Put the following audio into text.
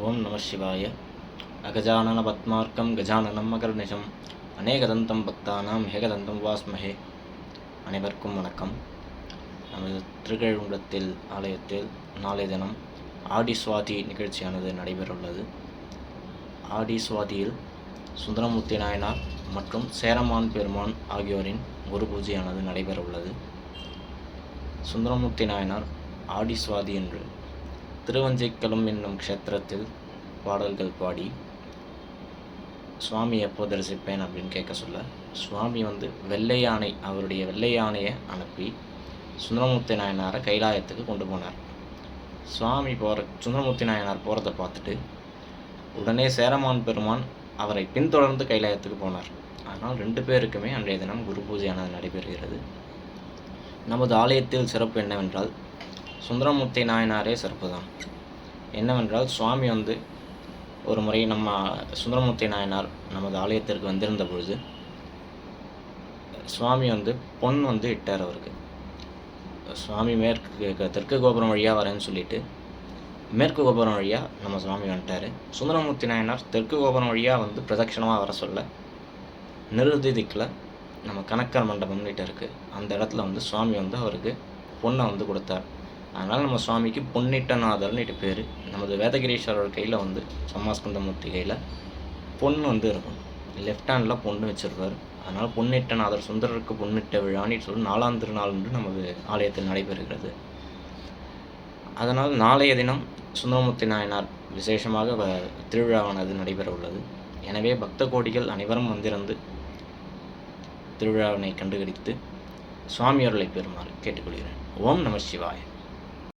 ஓம் நம சிவாய. அகஜானன பத்மார்க்கம் கஜானனம் மகர்நிஜம் அநேகதந்தம் பக்தானாம் ஏகதந்தம் வாஸ்மஹே. அனைவருக்கும் வணக்கம். நமது திருக்கழுங்குளத்தில் ஆலயத்தில் நாளைய தினம் ஆடி சுவாதி நிகழ்ச்சியானது நடைபெறவுள்ளது. ஆடி சுவாதியில் சுந்தரமூர்த்தி நாயனார் மற்றும் சேரமான் பெருமான் ஆகியோரின் குரு பூஜையானது நடைபெறவுள்ளது. சுந்தரமூர்த்தி நாயனார் ஆடி சுவாதி என்று திருவஞ்சைக்களம் என்னும் க்ஷேத்திரத்தில் பாடல்கள் பாடி சுவாமி எப்போ தரிசிப்பேன்? அப்படின்னு கேட்க சொல்ல சுவாமி வந்து வெள்ளை யானை அவருடைய வெள்ளை யானையை அனுப்பி சுந்தரமூர்த்தி நாயனாரை கைலாயத்துக்கு கொண்டு போனார். சுவாமி போகிற சுந்தரமூர்த்தி நாயனார் போகிறத பார்த்துட்டு உடனே சேரமான் பெருமான் அவரை பின்தொடர்ந்து கைலாயத்துக்கு போனார். அதனால் ரெண்டு பேருக்குமே அன்றைய தினம் குரு பூஜையானது நடைபெறுகிறது. நமது ஆலயத்தில் சிறப்பு என்னவென்றால் சுந்தரமூர்த்தி நாயனாரே சிறப்பு தான் என்னவென்றால் சுவாமி வந்து ஒரு முறை நம்ம சுந்தரமூர்த்தி நாயனார் நமது ஆலயத்திற்கு வந்திருந்த பொழுது சுவாமி வந்து பொன் வந்து இட்டார் அவருக்கு. சுவாமி மேற்கு தெற்கு கோபுரம் வழியாக வரேன்னு சொல்லிட்டு மேற்கு கோபுரம் வழியாக நம்ம சுவாமி வந்துட்டார். சுந்தரமூர்த்தி நாயனார் தெற்கு கோபுரம் வழியாக வந்து பிரதட்சணமாக வர சொல்ல நிருதி திக்கில் நம்ம கணக்கர் மண்டபம்னுட்டு இருக்குது அந்த இடத்துல வந்து சுவாமி வந்து அவருக்கு பொண்ணை வந்து கொடுத்தார். அதனால் நம்ம சுவாமிக்கு பொன்னிட்டநாதர்னுட்டு பேர். நமது வேதகிரீஸ்வரர் கையில் வந்து சம்மாஸ்கந்தமூர்த்தி கையில் பொண்ணு வந்து இருக்கும். லெஃப்ட் ஹேண்டில் பொண்ணு வச்சுருப்பார். அதனால் பொன்னிட்டநாதர் சுந்தரருக்கு பொன்னிட்ட விழான்னு சொல்லி நாலாம் திருநாள் என்று நமது ஆலயத்தில் நடைபெறுகிறது. அதனால் நாளைய தினம் சுந்தரமூர்த்தி நாயனார் விசேஷமாக வ- திருவிழாவானது நடைபெற உள்ளது எனவே பக்த கோடிகள் அனைவரும் வந்திருந்து திருவிழாவினை கண்டுபிடித்து சுவாமியர்களை பெறுமாறு கேட்டுக்கொள்கிறேன். ஓம் நம சிவாய்.